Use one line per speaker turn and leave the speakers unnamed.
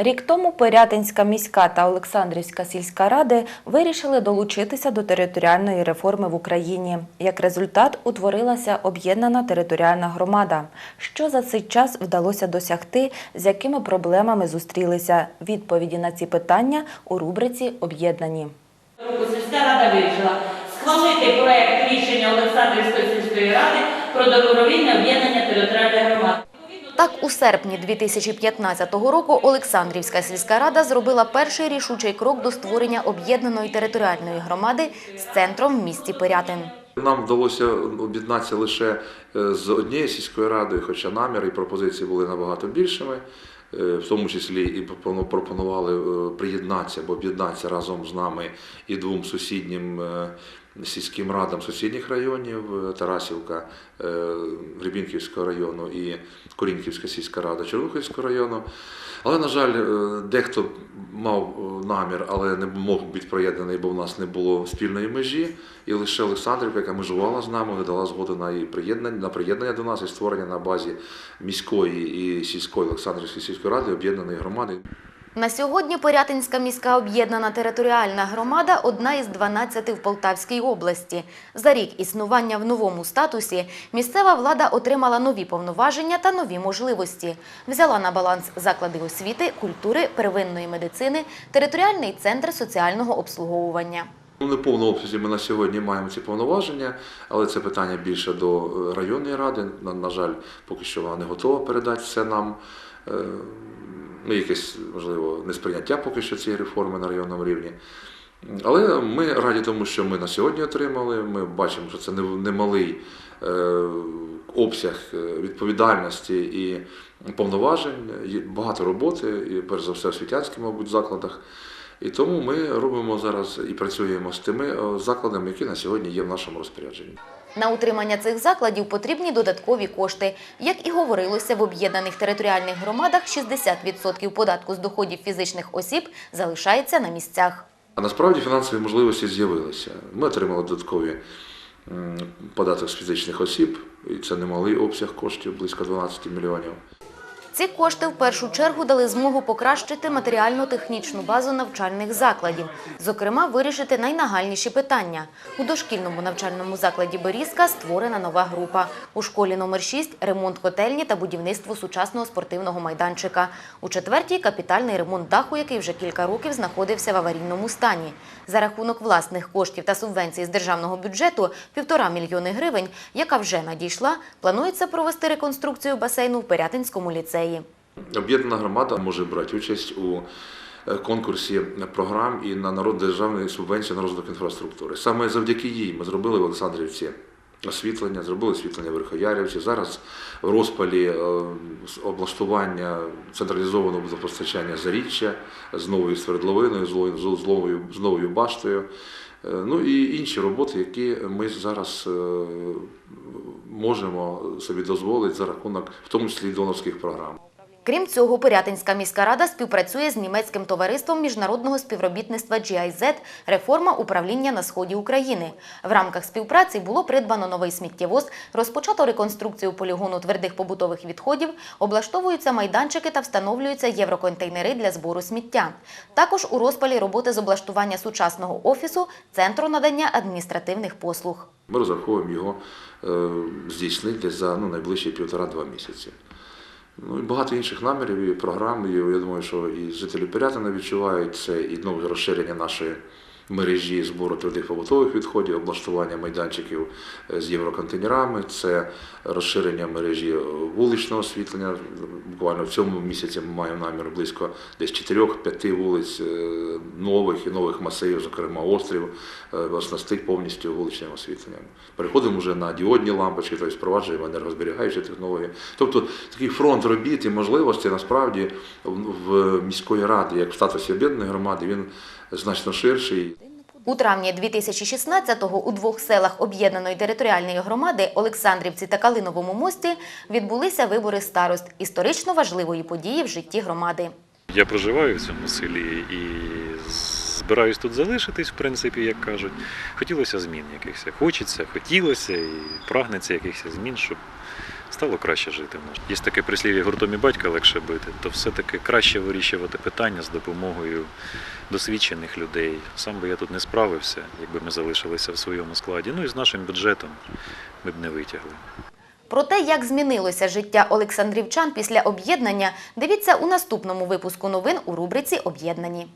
Рік тому Пирятинська міська та Олександрівська сільська ради вирішили долучитися до територіальної реформи в Україні. Як результат, утворилася об'єднана територіальна громада. Що за цей час вдалося досягти, з якими проблемами зустрілися? Відповіді на ці питання у рубриці Об'єднані.
сільська рада вирішила схвалити проект рішення Олександрівської сільської ради про добровільне об'єднання територіальних громад.
Так, у серпні 2015 року Олександрівська сільська рада зробила перший рішучий крок до створення об'єднаної територіальної громади з центром в місті Пирятин.
Нам вдалося об'єднатися лише е, з однією сільською радою, хоча наміри і пропозиції були набагато більшими. Е, В тому числі і пропону- пропонували е, приєднатися або об'єднатися разом з нами і двом сусіднім сільським радам сусідніх районів е, Тарасівка е, Гребінківського району і Корінківська сільська рада Чернухівського району. Але, на жаль, е, дехто мав намір, але не мог бути приєднаний, бо в нас не було спільної межі. І лише Олександрівка, яка межувала з нами, не дала згоду на її приєднання, на приєднання до нас і створення на базі міської і сільської Олександрівської сільської ради об'єднаної громади.
На сьогодні Порятинська міська об'єднана територіальна громада одна із 12 в Полтавській області. За рік існування в новому статусі місцева влада отримала нові повноваження та нові можливості. Взяла на баланс заклади освіти, культури, первинної медицини, територіальний центр соціального обслуговування.
Ну, не в повному обсязі ми на сьогодні маємо ці повноваження, але це питання більше до е, районної ради. На, жаль, поки що вона не готова передати все нам. Ну, якесь, можливо, несприйняття поки що цієї реформи на районному рівні. Але ми раді тому, що ми на сьогодні отримали. Ми бачимо, що це не- немалий е, обсяг е, відповідальності і повноважень, багато роботи, і перш за все в освітянських, мабуть, закладах. І тому ми робимо зараз і працюємо з тими е, закладами, які на сьогодні є в нашому розпорядженні.
На утримання цих закладів потрібні додаткові кошти. Як і говорилося, в об'єднаних територіальних громадах 60% податку з доходів фізичних осіб залишається на місцях.
А насправді фінансові можливості з'явилися. Ми отримали додаткові податок з фізичних осіб, і це немалий обсяг коштів, близько 12 мільйонів.
Ці кошти в першу чергу дали змогу покращити матеріально-технічну базу навчальних закладів, зокрема, вирішити найнагальніші питання. У дошкільному навчальному закладі Берізка створена нова група. У школі номер 6 – ремонт котельні та будівництво сучасного спортивного майданчика. У четвертій – капітальний ремонт даху, який вже кілька років знаходився в аварійному стані. За рахунок власних коштів та субвенцій з державного бюджету – півтора мільйони гривень, яка вже надійшла, планується провести реконструкцію басейну в Пирятинському ліцеї.
Об'єднана громада може брати участь у е, конкурсі програм і на народ державної субвенції на розвиток інфраструктури. Саме завдяки їй ми зробили в Олександрівці освітлення, зробили освітлення Верхоярівці. Зараз в розпалі е, облаштування централізованого водопостачання заріччя з новою свердловиною, з новою- з новою, баштою. Е, Ну і інші роботи, які ми зараз можемо собі дозволити за рахунок, в тому числі і донорських програм.
Крім цього, Пирятинська міська рада співпрацює з німецьким товариством міжнародного співробітництва GIZ «Реформа управління на сході України». В рамках співпраці було придбано новий сміттєвоз, розпочато реконструкцію полігону твердих побутових відходів, облаштовуються майданчики та встановлюються євроконтейнери для збору сміття. Також у розпалі роботи з облаштування сучасного офісу Центру надання адміністративних послуг.
Ми розраховуємо його е, здійснити за ну, найближчі півтора-два місяці. Ну і багато інших намірів і програм. І я думаю, що і жителі Пирятина відчувають це і ну, розширення нашої мережі збору твердих побутових відходів, облаштування майданчиків е, з євроконтейнерами, це розширення мережі е, вуличного освітлення. Буквально в цьому місяці ми маємо намір близько десь 4-5 вулиць е, нових і нових масивів, зокрема острів, оснастить повністю вуличним освітленням. Переходимо вже на діодні лампочки, тобто впроваджуємо енергозберігаючі технології. Тобто такий фронт робіт і можливості насправді в міської ради, як в статусі об'єднаної громади, він значно ширший.
У травні 2016-го у двох селах об'єднаної територіальної громади Олександрівці та Калиновому мості відбулися вибори старост історично важливої події в житті громади.
Я проживаю в цьому селі і збираюсь тут залишитись, в принципі, як кажуть. Хотілося змін якихось. Хочеться, хотілося і прагнеться якихось змін, щоб стало краще жити. в нас. Є таке прислів'я гуртом і батька легше бити, то все-таки краще вирішувати питання з допомогою досвідчених людей. Сам би я тут не справився, якби ми залишилися в своєму складі. Ну і з нашим бюджетом ми б не витягли.
Про те, як змінилося життя Олександрівчан після об'єднання, дивіться у наступному випуску новин у рубриці «Об'єднані».